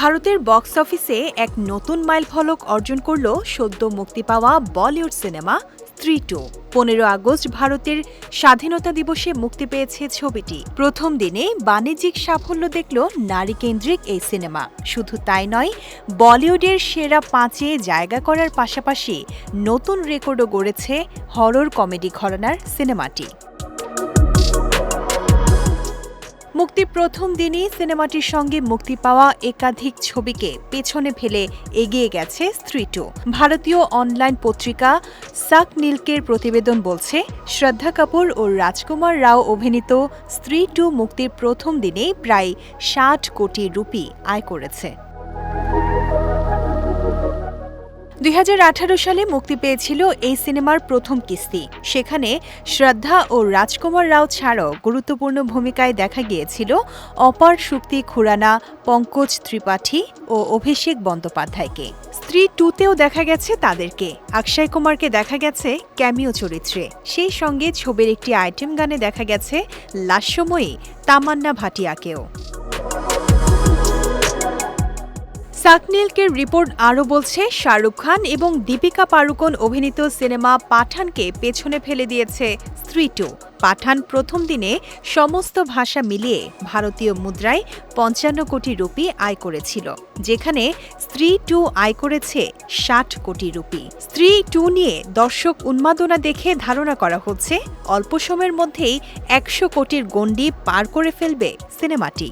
ভারতের বক্স অফিসে এক নতুন মাইল ফলক অর্জন করল সদ্য মুক্তি পাওয়া বলিউড সিনেমা স্ত্রী টু। পনেরো আগস্ট ভারতের স্বাধীনতা দিবসে মুক্তি পেয়েছে ছবিটি। প্রথম দিনে বাণিজ্যিক সাফল্য দেখল নারী কেন্দ্রিক এই সিনেমা। শুধু তাই নয়, বলিউডের সেরা পাঁচে জায়গা করার পাশাপাশি নতুন রেকর্ডও গড়েছে হরর কমেডি ঘরানার সিনেমাটি। মুক্তির প্রথম দিনই সিনেমাটির সঙ্গে মুক্তি পাওয়া একাধিক ছবিকে পেছনে ফেলে এগিয়ে গেছে স্ত্রী টু ভারতীয় অনলাইন পত্রিকা সাক নীলকের প্রতিবেদন বলছে, শ্রদ্ধা কাপুর ও রাজকুমার রাও অভিনীত স্ত্রী টু মুক্তির প্রথম দিনে প্রায় ষাট কোটি রুপি আয় করেছে। দুই হাজার আঠারো সালে মুক্তি পেয়েছিল এই সিনেমার প্রথম কিস্তি। সেখানে শ্রদ্ধা ও রাজকুমার রাও ছাড়াও গুরুত্বপূর্ণ ভূমিকায় দেখা গিয়েছিল অপার শক্তি খুরানা, পঙ্কজ ত্রিপাঠী ও অভিষেক বন্দ্যোপাধ্যায়কে। স্ত্রী টুতেও দেখা গেছে তাদেরকে। অক্ষয় কুমারকে দেখা গেছে ক্যামিও চরিত্রে। সেই সঙ্গে ছবির একটি আইটেম গানে দেখা গেছে লাস্যময়ী তামান্না ভাটিয়াকেও। সাকনিলকের রিপোর্ট আরও বলছে, শাহরুখ খান এবং দীপিকা পাড়ুকোন অভিনীত সিনেমা পাঠানকে পেছনে ফেলে দিয়েছে স্ত্রী টু। পাঠান প্রথম দিনে সমস্ত ভাষা মিলিয়ে ভারতীয় মুদ্রায় পঞ্চান্ন কোটি রুপি আয় করেছিল, যেখানে স্ত্রী টু আয় করেছে ষাট কোটি রুপি। স্ত্রী টু নিয়ে দর্শক উন্মাদনা দেখে ধারণা করা হচ্ছে, অল্প সময়ের মধ্যেই একশো কোটির গণ্ডি পার করে ফেলবে সিনেমাটি।